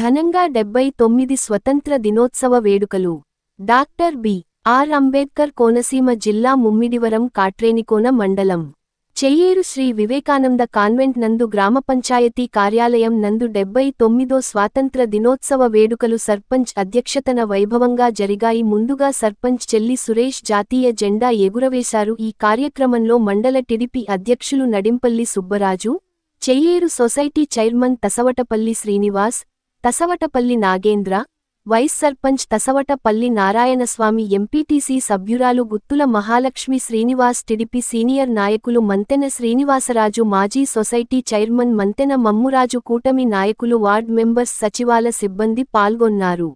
ఘనంగా డెబ్బై తొమ్మిది స్వతంత్ర దినోత్సవ వేడుకలు. Doctor B. R. Ambedkar Konaseema జిల్లా ముమ్మిడివరం కాట్రేనికోన మండలం. చెయ్యేరు శ్రీ వివేకానంద కాన్వెంట్ నందు గ్రామ పంచాయతీ కార్యాలయం నందు డెబ్బై తొమ్మిదో స్వాతంత్ర దినోత్సవ వేడుకలు సర్పంచ్ అధ్యక్షతన వైభవంగా జరిగాయి. ముందుగా సర్పంచ్ చెల్లి సురేష్ జాతీయ జెండా ఎగురవేశారు. ఈ కార్యక్రమంలో మండల టిడిపి అధ్యక్షులు Nadimpalli Subbaraju Cheyyeru society chairman Thasavatapalli Srinivas Thasavatapalli Nagendra vice sarpanch Thasavatapalli Narayanaswamy MPTC సభ్యురాలు గుత్తుల మహాలక్ష్మి శ్రీనివాస్ టిడిపి సీనియర్ నాయకులు మంతెన శ్రీనివాసరాజు మాజీ సొసైటీ చైర్మన్ మంతెన మమ్మురాజు కూటమి నాయకులు వార్డ్ మెంబర్స్ సచివాల సిబ్బంది పాల్గొన్నారు.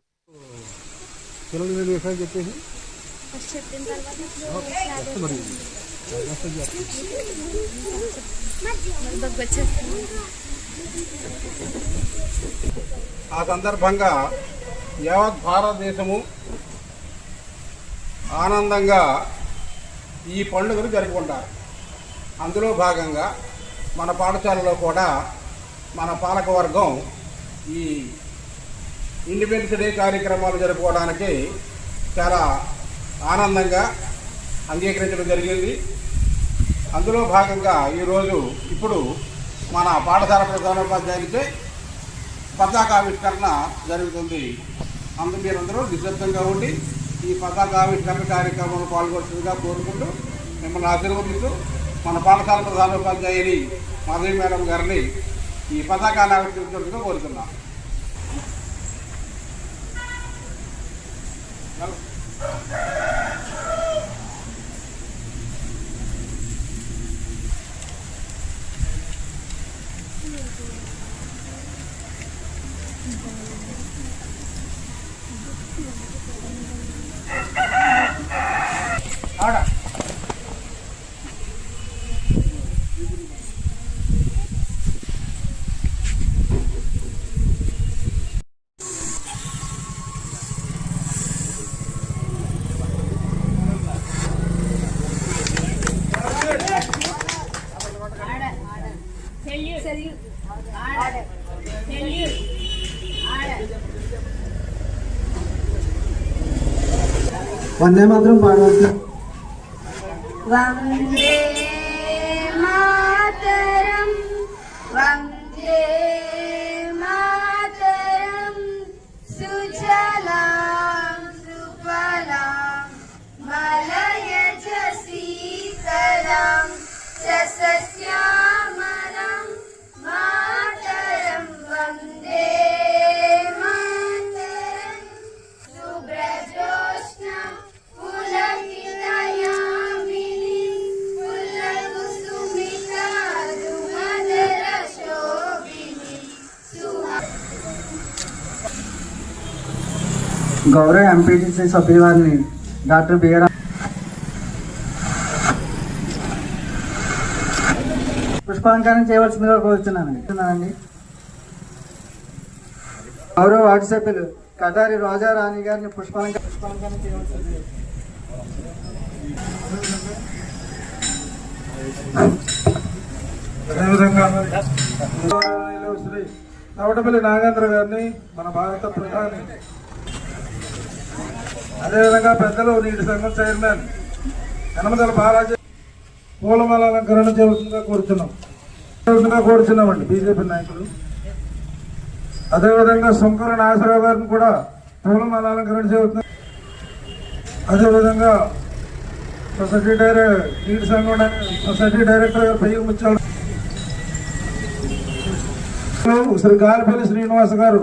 ఆ సందర్భంగా యావత్ భారతదేశము ఆనందంగా ఈ పండుగను జరుపుకుంటారు. అందులో భాగంగా మన పాఠశాలలో కూడా మన పాలకవర్గం ఈ ఇండిపెండెన్స్ డే కార్యక్రమాలు జరుపుకోవడానికి చాలా ఆనందంగా అంగీకరించడం జరిగింది. అందులో భాగంగా ఈరోజు ఇప్పుడు మన పాఠశాల ప్రధానోపాధ్యాయులచే పతాకావిష్కరణ జరుగుతుంది. అందు మీరందరూ నిశ్శబ్దంగా ఉండి ఈ పతాకావిష్కరణ కార్యక్రమంలో పాల్గొంటుందిగా కోరుకుంటూ మిమ్మల్ని ఆశీర్వదిస్తూ మన పాఠశాల ప్రధానోపాధ్యాయుని మాధవి మేడం గారిని ఈ పతాకాన్ని ఆవిష్కరించడంగా కోరుతున్నాం. Thank you. Vandemadram Bhagavatam. Né? Vandemadram Bhagavatam. గౌరవ ఎంపీటీసీ సభ్యుల డాక్టర్ బిఆర్ పుష్పాలంకారం చేయవలసిందిగా కోరుతున్నానండి గౌరవ వార్డు సభ్యులు కటారి రోజా రాణి గారిని పుష్పాలంక పుష్పాలంకారం చేయవలసింది అదేవిధంగా శ్రీ నవటపల్లి నాగేంద్ర గారిని మన భారత ప్రధాని అదేవిధంగా పెద్దలు నీటి సంఘం చైర్మన్ కనమదల బాలాజీ పూలమాల అలంకరణ చేయవలసిందిగా కోరుతున్నాం చేయవలసిందిగా కోరుతున్నామండి బీజేపీ నాయకులు. అదేవిధంగా శంకర నాగేశ్వరరావు గారిని కూడా పూలమాల అలంకరణ జరుగుతుంది అదేవిధంగా సొసైటీ డైరెక్టర్ నీటి సంఘం సొసైటీ డైరెక్టర్ గారు పెయ్యి ముచ్చాడు శ్రీ గాలిపల్లి శ్రీనివాస్ గారు.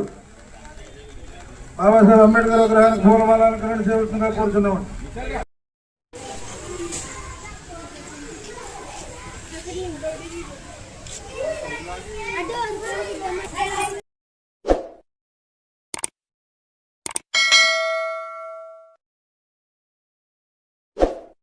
బాబాసాహెబ్ అంబేద్కర్ విగ్రహానికి పూలమాలంకరణ అలంకరణ చేయవలసిందిగా కోరుచున్నామండి